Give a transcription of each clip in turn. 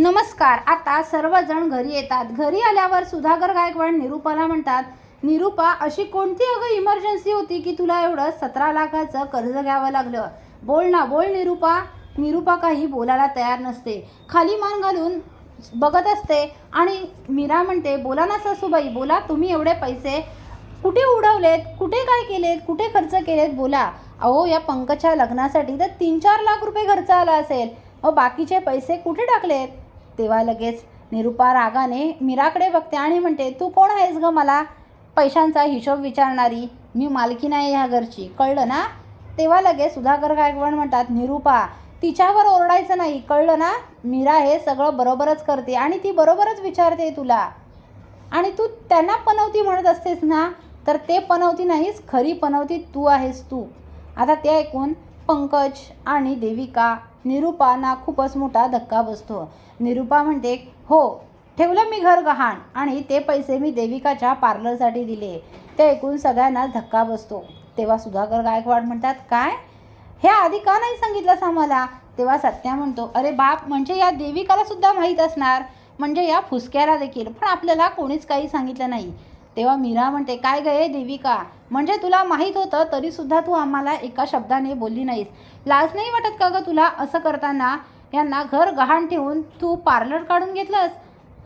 नमस्कार आता सर्वजण घरी येतात. घरी आल्यावर सुधाकर गायकवाड निरूपाला म्हणतात निरूपा अशी कोणती अगं इमर्जन्सी होती की तुला एवढं सतरा लाखाचं कर्ज घ्यावं लागलं? बोल ना बोल निरूपा. निरूपा काही बोलायला तयार नसते. खाली मान घालून बघत असते आणि मीरा म्हणते बोला ना सासूबाई बोला तुम्ही एवढे पैसे कुठे उडवलेत? कुठे काय केलेत? कुठे खर्च केलेत? बोला. अहो या पंकजच्या लग्नासाठी तर तीन चार लाख रुपये खर्च आला असेल. अहो बाकीचे पैसे कुठे टाकलेत? तेव्हा लगेच निरुपा रागाने मीराकडे बघते आणि म्हणते तू कोण आहेस ग मला? पैशांचा हिशोब विचारणारी. मी मालकी नाही ह्या घरची. कळलं ना? तेव्हा लगेच सुधाकर गायकवाड म्हणतात निरुपा तिच्यावर ओरडायचं नाही. कळलं ना? मीरा हे सगळं बरोबरच करते आणि ती बरोबरच विचारते तुला. आणि तू त्यांना पनवती म्हणत असतेस ना? तर ते पनवती नाहीस खरी पनवती तू आहेस तू. आता ते ऐकून पंकज आणि देविका निरुपांना खूपच मोठा धक्का बसतो. निरुपा म्हणते हो ठेवलं मी घर गहाण आणि ते पैसे मी देविकाच्या पार्लरसाठी दिले. ते ऐकून सगळ्यांनाच धक्का बसतो. तेव्हा सुधाकर गायकवाड म्हणतात काय? हे आधी का नाही सांगितलंस आम्हाला? तेव्हा सत्या म्हणतो अरे बाप म्हणजे या देविकाला सुद्धा माहीत असणार. म्हणजे या फुसक्याला देखील. पण आपल्याला कोणीच काही सांगितलं नाही. तेव्हा मीरा म्हणते काय गये देविका? म्हणजे तुला माहीत होतं तरीसुद्धा तू आम्हाला एका शब्दाने बोलली नाहीस. लाज नाही वाटत का गं तुला असं करताना? यांना घर गहाण ठेवून तू पार्लर काढून घेतलंस?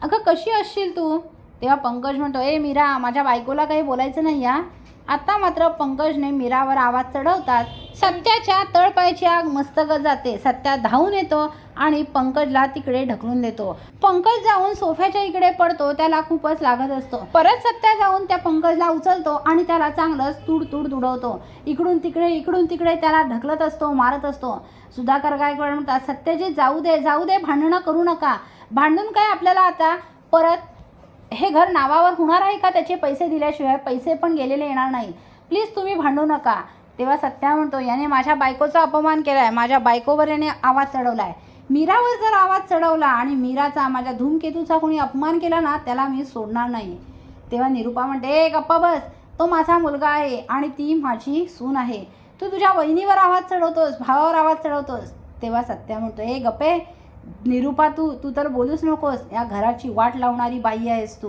अगं कशी असशील तू? तेव्हा पंकज म्हणतो ए मीरा माझ्या बायकोला काही बोलायचं नाही या आता मात्र पंकजने मीरावर आवाज चढवतात सत्याच्या तळपायची आग मस्तक जाते. सत्या धावून येतो आणि पंकजला तिकडे ढकलून देतो. पंकज जाऊन सोफ्याच्या इकडे पडतो त्याला खूपच लागत असतो. परत सत्या जाऊन त्या पंकजला उचलतो आणि त्याला चांगलंच तुड तुड तुडवतो इकडून तिकडे इकडून तिकडे त्याला ढकलत असतो मारत असतो. सुधाकर काय म्हणतात सत्याजी जाऊ दे जाऊ दे भांडणं करू नका. भांडून काय आपल्याला आता? परत हे घर नावावर होणार आहे का? त्याचे पैसे दिल्याशिवाय पैसे पण गेलेले येणार नाही. प्लीज तुम्ही भांडू नका. तेव्हा सत्या म्हणतो याने माझ्या बायकोचा अपमान केला आहे माझ्या बायकोवर याने आवाज चढवला आहे मीरावर जर आवाज चढवला आणि मीराचा माझ्या धूमकेतूचा कोणी अपमान केला ना त्याला मी सोडणार नाही. तेव्हा निरुपा म्हणते ए गप्पा बस. तो माझा मुलगा आहे आणि ती माझी सून आहे. तू तुझ्या वहिनीवर आवाज चढवतोस भावावर आवाज चढवतोस. तेव्हा सत्या म्हणतो ए गप्पे. निरुपा तू तू तर बोलूच नकोस. या घराची वाट लावणारी बाई आहेस तू.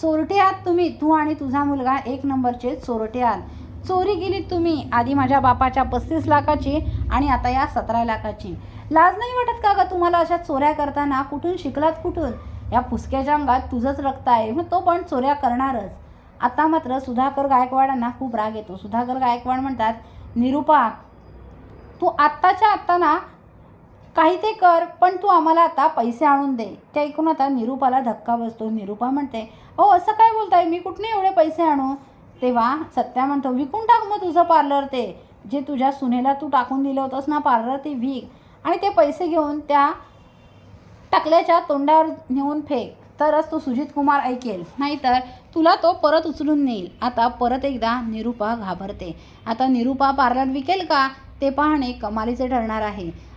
चोरटे आहात तुम्ही. तू आणि तुझा मुलगा एक नंबरचे चोरटे आहात. चोरी गेलीत तुम्ही. आधी माझ्या बापाच्या पस्तीस लाखाची आणि आता या सतरा लाखाची. लाज नाही वाटत का ग तुम्हाला अशा चोऱ्या करताना? कुठून शिकलात कुठून? या फुसक्याच्या अंगात तुझंच रक्त आहे. मग तो पण चोऱ्या करणारच. आता मात्र सुधाकर गायकवाडांना खूप राग येतो. सुधाकर गायकवाड म्हणतात निरुपा तू आत्ताच्या आत्ता ना काही ते कर पण तू आम्हाला आता पैसे आणून दे. ते ऐकून आता निरूपाला धक्का बसतो. निरूपा म्हणते अहो असं काय बोलताय? मी कुठने एवढे पैसे आणू? तेव्हा सत्या म्हणतो विकून टाक मग तुझं पार्लर ते. जे तुझ्या सुनेला तू टाकून दिलं होतंस ना पार्लर ते विक. आणि ते पैसे घेऊन त्या टाकल्याच्या तोंडावर नेऊन फेक. तरच तो सुजित कुमार ऐकेल. नाहीतर तुला तो परत उचलून नेईल. आता परत एकदा निरूपा घाबरते. आता निरूपा पार्लर विकेल का? ते पाहणे कमालीचे ठरणार आहे.